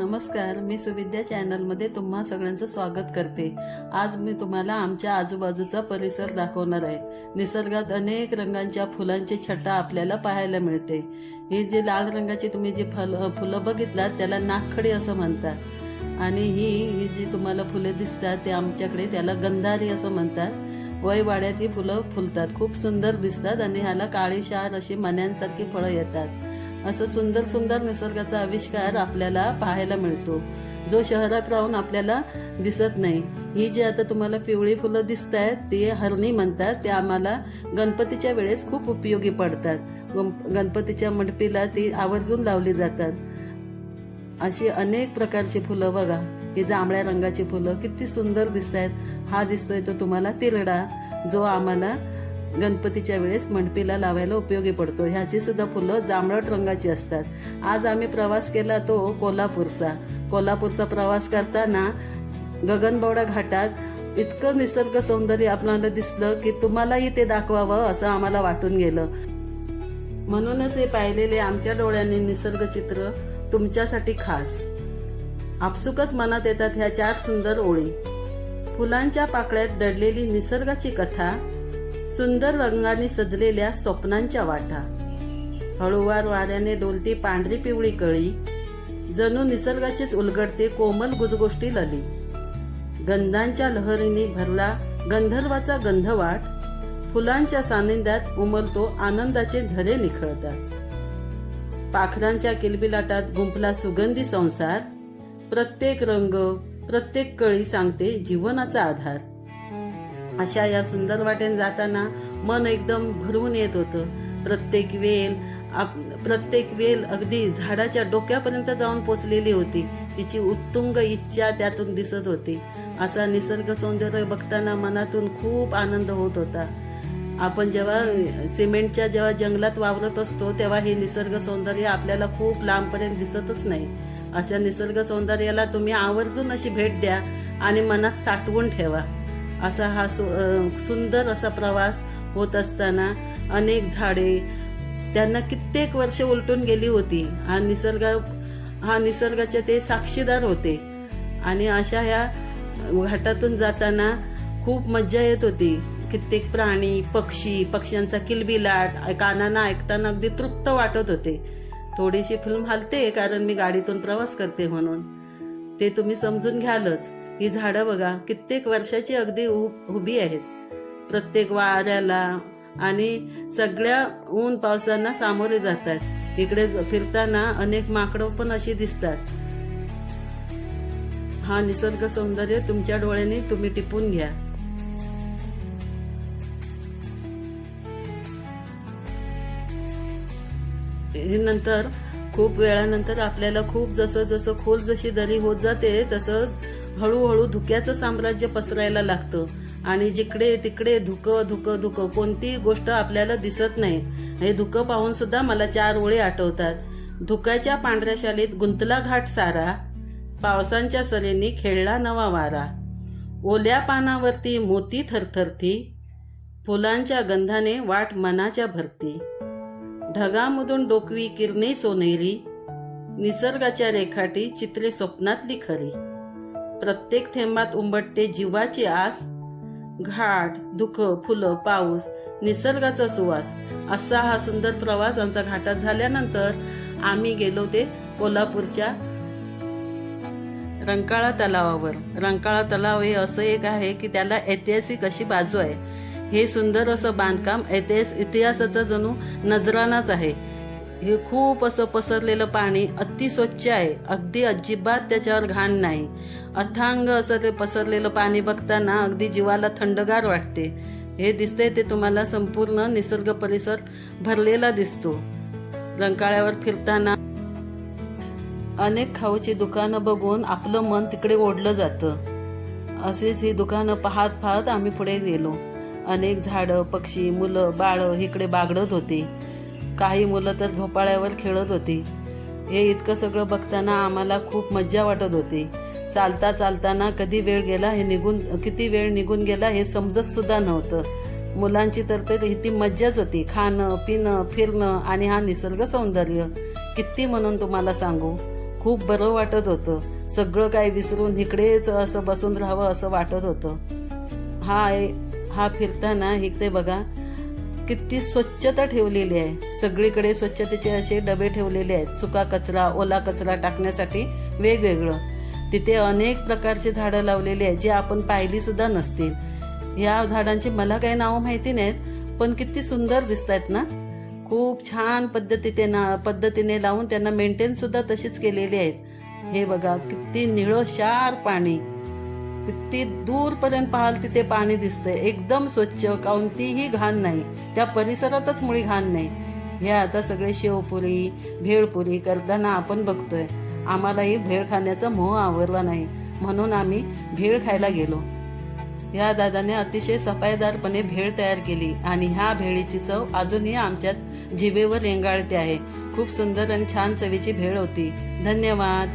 नमस्कार मी सुविद्या चॅनलमध्ये तुम्हा सगळ्यांचं स्वागत करते. आज मी तुम्हाला आमच्या आजूबाजूचा परिसर दाखवणार आहे. निसर्गात अनेक रंगांच्या फुलांची छटा आपल्याला पाहायला मिळते. ही जी लाल रंगाची तुम्ही जी फल फुलं बघितलात त्याला नागखडी असं म्हणतात. आणि ही ही जी तुम्हाला फुले दिसतात ते आमच्याकडे त्याला गंधारी असं म्हणतात. वय वाड्यात ही फुलं फुलतात खूप सुंदर दिसतात आणि ह्याला काळीशार अशी मण्यांसारखी फळं येतात. असं सुंदर सुंदर निसर्गाचा आविष्कार आपल्याला पाहायला मिळतो. जो शहरात राहून आपल्याला दिसत नाही. ही जी आता तुम्हाला पिवळी फुलं दिसत आहेत ती हरणी म्हणतात ते आम्हाला गणपतीच्या वेळेस खूप उपयोगी पडतात. गण- गणपतीच्या मंडपीला ती आवर्जून लावली जातात. अशी अनेक प्रकारची फुलं बघा. ही जांभळ्या रंगाची फुलं किती सुंदर दिसत आहेत हा दिसतोय तो तुम्हाला तिरडा जो आम्हाला गणपतीच्या वेळेस मंडपीला लावायला उपयोगी पडतो. ह्याची सुद्धा फुलं जांभळट रंगाची असतात. आज आम्ही प्रवास केला तो कोल्हापूरचा. कोल्हापूरचा प्रवास करताना गगनबावडा घाटात इतकं निसर्ग सौंदर्य आपल्याला दिसलं की तुम्हालाही ते दाखवावं असं आम्हाला वाटून गेलं. म्हणूनच हे पाहिलेले आमच्या डोळ्यांनी निसर्ग चित्र तुमच्यासाठी खास. आपसुकच मनात येतात ह्या चार सुंदर ओळी. फुलांच्या पाकळ्यात दडलेली निसर्गाची कथा सुंदर रंगाने सजलेल्या स्वप्नांच्या वाटा. हळूवार वाऱ्याने डोलती पांढरी पिवळी कळी. जणू निसर्गाचीच उलगडते कोमल गुजगोष्टी लली. गंधांच्या लहरीने भरला गंधर्वाचा गंधवाट. फुलांच्या सानिध्यात उमलतो आनंदाचे झरे निखळतात. पाखरांच्या किलबिलाटात गुंपला सुगंधी संसार. प्रत्येक रंग प्रत्येक कळी सांगते जीवनाचा आधार. अशा या सुंदर वाटेने जाताना मन एकदम भरून येत होतं. प्रत्येक वेल आप प्रत्येक वेल अगदी झाडाच्या डोक्यापर्यंत जाऊन पोचलेली होती. तिची उत्तुंग इच्छा त्यातून दिसत होती. असा निसर्ग सौंदर्य बघताना मनातून खूप आनंद होत होता. आपण जेव्हा सिमेंटच्या जेव्हा जंगलात वावरत असतो तेव्हा हे निसर्ग सौंदर्य आपल्याला खूप लांबपर्यंत दिसतच नाही. अशा निसर्ग सौंदर्याला तुम्ही आवर्जून अशी भेट द्या आणि मनात साठवून ठेवा. असा हा सु सुंदर असा प्रवास होत असताना अनेक झाडे त्यांना कित्येक वर्ष उलटून गेली होती. हा निसर्ग हा निसर्गाचे ते साक्षीदार होते. आणि अशा ह्या घाटातून जाताना खूप मज्जा येत होती. कित्येक प्राणी पक्षी पक्ष्यांचा किलबिलाट कानांना ऐकताना अगदी तृप्त वाटत होते. थोडीशी फिल्म हलते कारण मी गाडीतून प्रवास करते म्हणून. ते तुम्ही समजून घ्यालच. ही झाडं बघा कित्येक वर्षाची अगदी उभी आहेत. प्रत्येक वाऱ्याला आणि सगळ्या ऊन पावसांना सामोरे जातात इकडे फिरताना अनेक माकडं पण अशी दिसतात. हा निसर्ग सौंदर्य तुमच्या डोळ्याने तुम्ही टिपून घ्या. नंतर खूप वेळानंतर आपल्याला खूप जसं जसं खोल जशी दरी होत जाते तसं हळूहळू धुक्याचं साम्राज्य पसरायला लागतं. आणि जिकडे तिकडे धुकं धुकं धुकं कोणतीही गोष्ट आपल्याला दिसत नाही. हे धुकं पाहून सुद्धा मला चार ओळी आठवतात. धुक्याच्या पांढऱ्या शालीत गुंतला घाट सारा पावसांच्या सरेनी खेळला नवा वारा. ओल्या पानावरती मोती थरथरती फुलांच्या गंधाने वाट मनाच्या भरती. ढगामधून डोकवी किरणे सोनेरी निसर्गाच्या रेखाटी चित्रे स्वप्नातली खरी. प्रत्येक थेंबात उंबटते जीवाची आस. घाट दुःख फुलं पाऊस निसर्गाचा सुवास. असा हा सुंदर प्रवास आमचा घाटात झाल्यानंतर आम्ही गेलो ते कोल्हापूरच्या रंकाळा तलावावर. रंकाळा तलाव हे असं एक आहे की त्याला ऐतिहासिक अशी बाजू आहे. हे सुंदर असं बांधकाम ऐतिहास इतिहासाचा जणू नजरानाच आहे. हे खूप असं पसरलेलं पाणी अति स्वच्छ आहे. अगदी अजिबात त्याच्यावर घाण नाही. अथांग असं ते पसरलेलं पाणी बघताना अगदी जीवाला थंडगार वाटते. हे दिसतंय ते तुम्हाला संपूर्ण निसर्ग परिसर भरलेला दिसतो. रंकाळ्यावर फिरताना अनेक खाऊची दुकानं बघून आपलं मन तिकडे ओढलं जातं. असेच ही दुकानं पाहत पाहत आम्ही पुढे गेलो. अनेक झाडं पक्षी मुलं बाळं इकडे बागडत होती. काही मुलं तर झोपाळ्यावर खेळत होती. हे इतकं सगळं बघताना आम्हाला खूप मज्जा वाटत होती. चालता चालताना कधी वेळ गेला हे निघून किती वेळ निघून गेला हे समजत सुद्धा नव्हतं. मुलांची तर ते ती मज्जाच होती. खाणं पिणं फिरणं आणि हा निसर्ग सौंदर्य. किती म्हणून तुम्हाला सांगू? खूप बरं वाटत होतं. सगळं काय विसरून इकडेच असं बसून राहावं असं वाटत होतं. हा हा फिरताना इकडे बघा. किती स्वच्छता ठेवलेली आहे. सगळीकडे स्वच्छतेचे असे डबे ठेवलेले आहेत. सुका कचरा ओला कचरा टाकण्यासाठी वेगवेगळं. तिथे अनेक प्रकारचे झाडं लावलेली आहेत जे आपण पाहिली सुद्धा नसतील. या झाडांची मला काही नावं माहिती नाहीत पण किती सुंदर दिसत आहेत ना. खूप छान पद्धतीने ना पद्धतीने लावून त्यांना मेंटेन सुद्धा तशीच केलेली आहेत. हे बघा किती निळं शार पाणी. किती दूरपर्यंत पाहाल तिथे पाणी दिसतंय. एकदम स्वच्छ कोणतीही घाण नाही. त्या परिसरातच मुळी घाण नाही. हे आता सगळे शेवपुरी भेळपुरी करताना आपण बघतोय. आम्हालाही भेळ खाण्याचा मोह आवरला नाही. म्हणून आम्ही भेळ खायला गेलो. या दादाने अतिशय सफाईदारपणे भेळ तयार केली आणि ह्या भेळीची चव अजूनही आमच्यात जिभेवर रेंगाळते आहे. खूप सुंदर आणि छान चवीची भेळ होती. धन्यवाद.